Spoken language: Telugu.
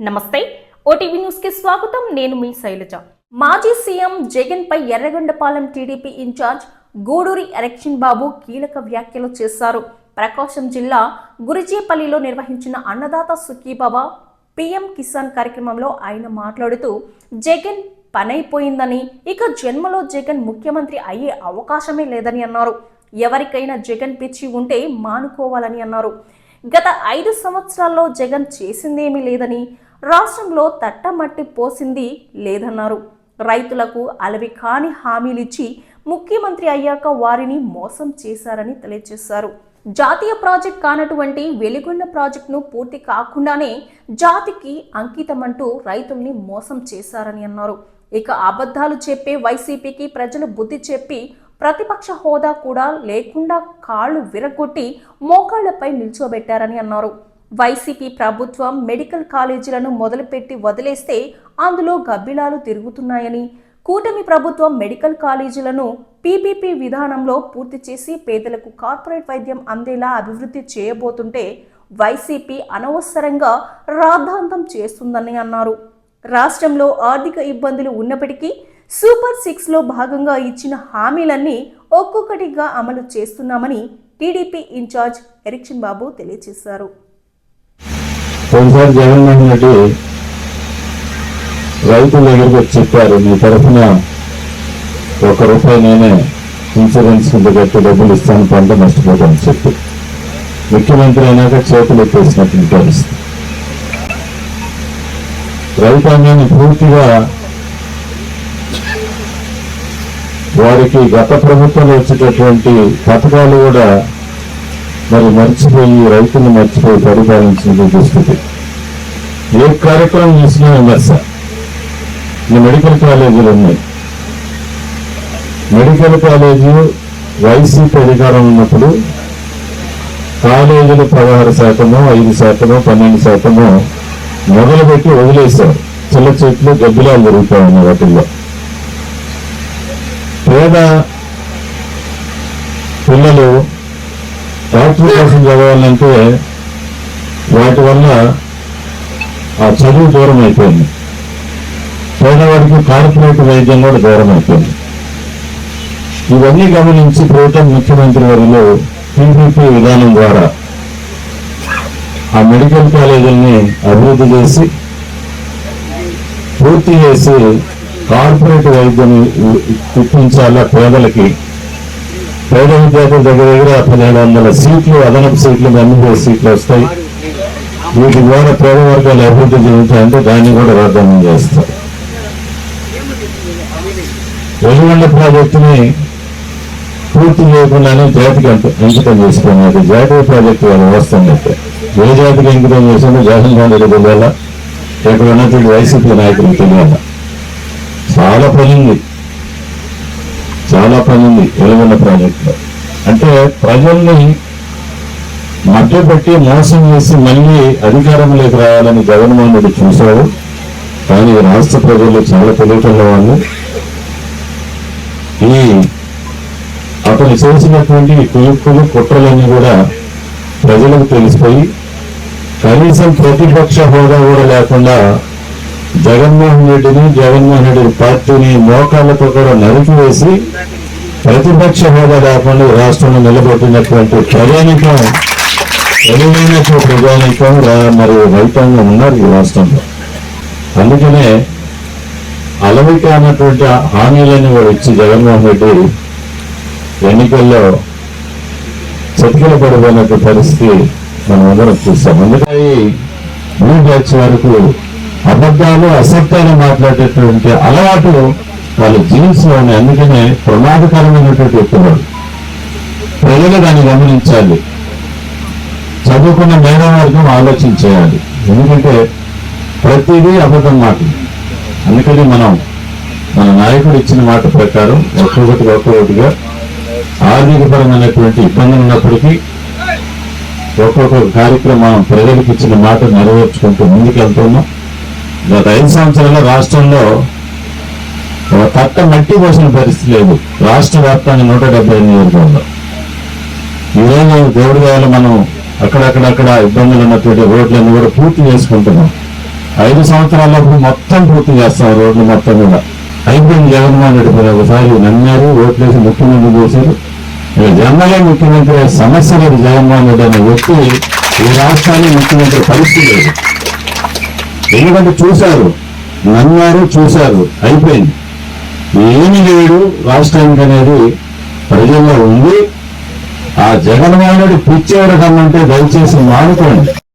నమస్తే ఓటీవీ న్యూస్కి స్వాగతం. నేను మీ శైలజ. మాజీ సీఎం జగన్ పై ఎర్రగొండపాలెం టీడీపీ ఇన్ఛార్జ్ గూడూరి ఎలక్షన్ బాబు కీలక వ్యాఖ్యలు చేశారు. ప్రకాశం జిల్లా గురిజేపల్లిలో నిర్వహించిన అన్నదాత సుఖీబాబా పీఎం కిసాన్ కార్యక్రమంలో ఆయన మాట్లాడుతూ జగన్ పనైపోయిందని ఇక జన్మలో జగన్ ముఖ్యమంత్రి అయ్యే అవకాశమే లేదని అన్నారు. ఎవరికైనా జగన్ పిచ్చి ఉంటే మానుకోవాలని అన్నారు. గత ఐదు సంవత్సరాల్లో జగన్ చేసిందేమీ లేదని రాష్ట్రంలో తట్టమట్టి పోసింది లేదన్నారు. రైతులకు అలవి కాని హామీలిచ్చి ముఖ్యమంత్రి అయ్యాక వారిని మోసం చేశారని తెలియజేశారు. జాతీయ ప్రాజెక్ట్ కానటువంటి వెలిగొండ ప్రాజెక్టును పూర్తి కాకుండానే జాతికి అంకితమంటూ రైతుల్ని మోసం చేశారని అన్నారు. ఇక అబద్ధాలు చెప్పే వైసీపీకి ప్రజలు బుద్ధి చెప్పి ప్రతిపక్ష హోదా కూడా లేకుండా కాళ్ళు విరగొట్టి మోకాళ్ళపై నిల్చోబెట్టారని అన్నారు. వైసీపీ ప్రభుత్వం మెడికల్ కాలేజీలను మొదలుపెట్టి వదిలేస్తే అందులో గబ్బిలాలు తిరుగుతున్నాయని కూటమి ప్రభుత్వం మెడికల్ కాలేజీలను పీపీపీ విధానంలో పూర్తి చేసి పేదలకు కార్పొరేట్ వైద్యం అందేలా అభివృద్ధి చేయబోతుంటే వైసీపీ అనవసరంగా రాద్ధాంతం చేస్తుందని అన్నారు. రాష్ట్రంలో ఆర్థిక ఇబ్బందులు ఉన్నప్పటికీ సూపర్ సిక్స్లో భాగంగా ఇచ్చిన హామీలన్నీ ఒక్కొక్కటిగా అమలు చేస్తున్నామని టీడీపీ ఇన్ఛార్జ్ ఎరిక్షన్ బాబు తెలియజేశారు. జగన్మోహన్ రెడ్డి రైతుల దగ్గరికి వచ్చి చెప్పారు నీ తరఫున ఒక రూపాయి నేనే ఇన్సూరెన్స్ కింద కట్టి డబ్బులు ఇస్తాను పంట నష్టపోతామని చెప్పి ముఖ్యమంత్రి అయినాక చేతులు ఎత్తేసినట్టు తెలుస్తుంది. రైతాంగాన్ని పూర్తిగా వారికి గత ప్రభుత్వంలో వచ్చేటటువంటి పథకాలు కూడా మరి మర్చిపోయి రైతులు మర్చిపోయి పరిపాలించిన దుస్థితి ఏ కార్యక్రమం చేసినా విమర్శ ఈ మెడికల్ కాలేజీలు ఉన్నాయి. మెడికల్ కాలేజీ వైసీపీ అధికారం ఉన్నప్పుడు కాలేజీలు పదహారు శాతము ఐదు శాతము పన్నెండు శాతము మొదలుపెట్టి వదిలేశారు. చిల్ల చెట్లు గబ్బిలాలు జరుగుతా ఉన్నాయి వాటిల్లో. పేద పిల్లలు డాక్టర్ కోసం చదవాలంటే వాటి వల్ల ఆ చదువు దూరం అయిపోయింది పేదవాడికి కార్పొరేట్ వైద్యం కూడా దూరం అయిపోయింది ఇవన్నీ గమనించి ప్రభుత్వం ముఖ్యమంత్రి వారిలో టీడీపీ విధానం ద్వారా ఆ మెడికల్ కాలేజీల్ని అభివృద్ధి చేసి పూర్తి చేసి కార్పొరేట్ వైద్యం ఇప్పించాలా పేదలకి. పేద విద్యార్థుల దగ్గర దగ్గర పదిహేడు వందల సీట్లు అదనపు సీట్లు ఎనిమిది సీట్లు వస్తాయి. వీటి ద్వారా పేద వర్గాలు అభివృద్ధి చెందుతాయంటే దాన్ని కూడా రాద్దామని చేస్తారు. వెలుగొండ ప్రాజెక్టుని పూర్తి చేయకుండానే జాతికి అంత అంకితం చేసుకున్నారు. జాతీయ ప్రాజెక్టు వాళ్ళు వస్తున్నట్టు ఏ జాతికి అంకితం చేసిందో జగన్మోహన్ రెడ్డి తెలియాలా? ఇక్కడ ఉన్నటువంటి వైసీపీ నాయకులు తెలియాలా? చాలా పని ఉంది చాలా పని ఉంది వెలుగొండ ప్రాజెక్టులో. అంటే ప్రజల్ని మభ్యపెట్టి మోసం చేసి మళ్ళీ అధికారంలోకి రావాలని జగన్మోహన్ రెడ్డి కానీ రాష్ట్ర ప్రజలు చాలా తెలియటం వాళ్ళు. ఈ అతను చేసినటువంటి ఈ కుయుక్కులు కుట్రలన్నీ కూడా ప్రజలకు తెలిసిపోయి కనీసం ప్రతిపక్ష హోదా కూడా లేకుండా జగన్మోహన్ రెడ్డిని జగన్మోహన్ రెడ్డి పార్టీని మోకాళ్ళతో కూడా నరికివేసి ప్రతిపక్ష హోదా లేకుండా రాష్ట్రంలో నిలబెట్టినటువంటి ప్రజానికం తెలివైన ప్రజానికం మరి రైతాంగం ఉన్నారు ఈ రాష్ట్రంలో. అందుకనే అలవిక అన్నటువంటి హామీలని ఇచ్చి జగన్మోహన్ రెడ్డి ఎన్నికల్లో చతికిల పడిపోయినటువంటి పరిస్థితి మనం అందరం చూస్తాం. అందుకని బ్లూ బ్యాచ్ వరకు అబద్ధాలు అసత్యాలు మాట్లాడేటువంటి అలవాటు వాళ్ళ జీన్స్ ఉన్నాయి అందుకనే ప్రమాదకరమైనటువంటి వ్యక్తులు. ప్రజలు దాన్ని గమనించాలి. చదువుకున్న మేధావర్గం ఆలోచన చేయాలి. ఎందుకంటే ప్రతిదీ అబద్ధం మాట. అందుకని మనం మన నాయకుడు ఇచ్చిన మాట ప్రకారం ఒక్కొక్కటి ఒక్కొక్కటిగా ఆర్థిక పరమైనటువంటి ఇబ్బందులు ఉన్నప్పటికీ ఒక్కొక్క కార్యక్రమం ప్రజలకు ఇచ్చిన మాట నెరవేర్చుకుంటూ ముందుకెళ్తున్నాం. గత ఐదు సంవత్సరాల రాష్ట్రంలో ఒక తట్ట మట్టి పోసిన పరిస్థితి లేదు. రాష్ట్ర వ్యాప్తంగా నూట డెబ్బై నియోజకవర్గంలో ఈరోజు దేవుడి వల్ల మనం అక్కడక్కడక్కడ ఇబ్బందులు ఉన్నటువంటి రోడ్లన్నీ కూడా పూర్తి చేసుకుంటున్నాం. ఐదు సంవత్సరాలప్పుడు మొత్తం పూర్తి చేస్తాం రోడ్లు మొత్తం కూడా. అయిపోయింది జగన్మోహన్ రెడ్డి పది ఒకసారి నమ్మారు ఓట్లేసి ముఖ్యమంత్రి చేశారు. ఇక జన్మలే ముఖ్యమంత్రి సమస్య లేదు. జగన్మోహన్ రెడ్డి అనే వ్యక్తి ఈ రాష్ట్రాన్ని ముఖ్యమంత్రి పరిస్థితి లేదు. ఎందుకంటే చూశారు? నమ్మారు చూశారు. అయిపోయింది. ఏమి లేడు. రాష్ట్రానికి అనేది ప్రజల్లో ఉంది. ఆ జగన్మోహన్ రెడ్డి పిచ్చేవాడు కమ్మంటే దయచేసి మానుకోండి.